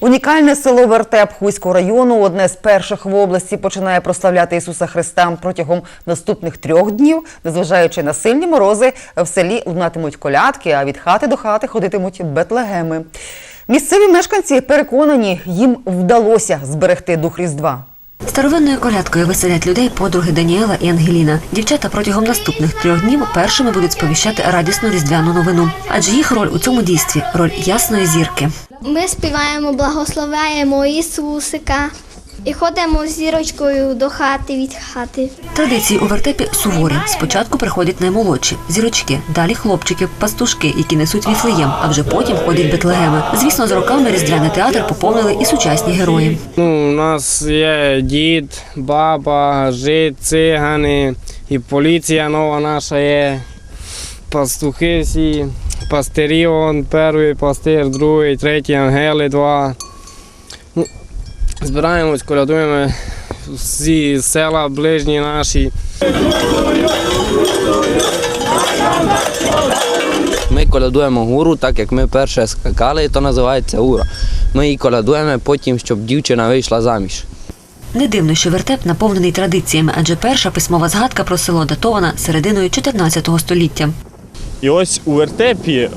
Унікальне село Вертеп Хуського району одне з перших в області починає прославляти Ісуса Христа протягом наступних трьох днів. Незважаючи на сильні морози, в селі лунатимуть колядки, а від хати до хати ходитимуть бетлегеми. Місцеві мешканці переконані, їм вдалося зберегти дух Різдва. Старовинною колядкою веселять людей подруги Даніела і Ангеліна. Дівчата протягом наступних трьох днів першими будуть сповіщати радісну різдвяну новину. Адже їх роль у цьому дійстві роль ясної зірки. Ми співаємо, благословляємо Ісусика і ходимо з зірочкою до хати від хати. Традиції у вертепі суворі. Спочатку приходять наймолодші зірочки, далі хлопчики, пастушки, які несуть віфлеєм, а вже потім ходять бетлегеми. Звісно, з роками різдвяний театр поповнили і сучасні герої. Ну, у нас є дід, баба, жид, цигани, і поліція нова наша є, пастухи всі, пастирі, он, перший пастир, другий, третій, ангели, два. Ну, збираємось, колядуємо всі села ближні наші. Ми колядуємо гуру, так як ми перше скакали, то називається ура. Ми її колядуємо потім, щоб дівчина вийшла заміж. Не дивно, що вертеп наповнений традиціями, адже перша письмова згадка про село датована серединою 14 століття. І ось у вертепі, е,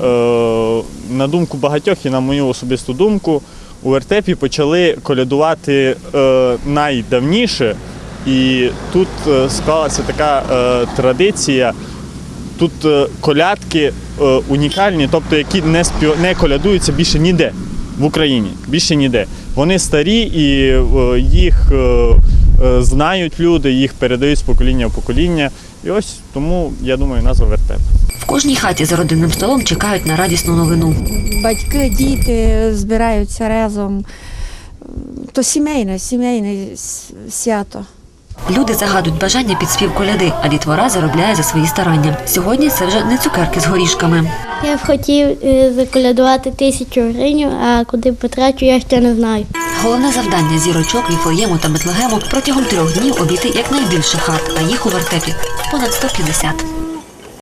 на думку багатьох і на мою особисту думку, у вертепі почали колядувати е, найдавніше. І тут е, склалася така традиція. Тут колядки унікальні, тобто які не, спів... не колядуються більше ніде в Україні. Більше ніде. Вони старі і їх знають люди, їх передають з покоління в покоління. І ось тому я думаю, назва вертеп. В кожній хаті за родинним столом чекають на радісну новину. батьки, діти збираються разом. То сімейне, сімейне свято. Люди загадують бажання під спів коляди, а дітвора заробляє за свої старання. Сьогодні це вже не цукерки з горішками. Я б хотів е, заколядувати тисячу гривень, а куди потрачу, я ще не знаю. Головне завдання зірочок, віфлеєму та Бетлегему протягом трьох днів обійти якнайбільше хат, а їх у вертепі понад 150.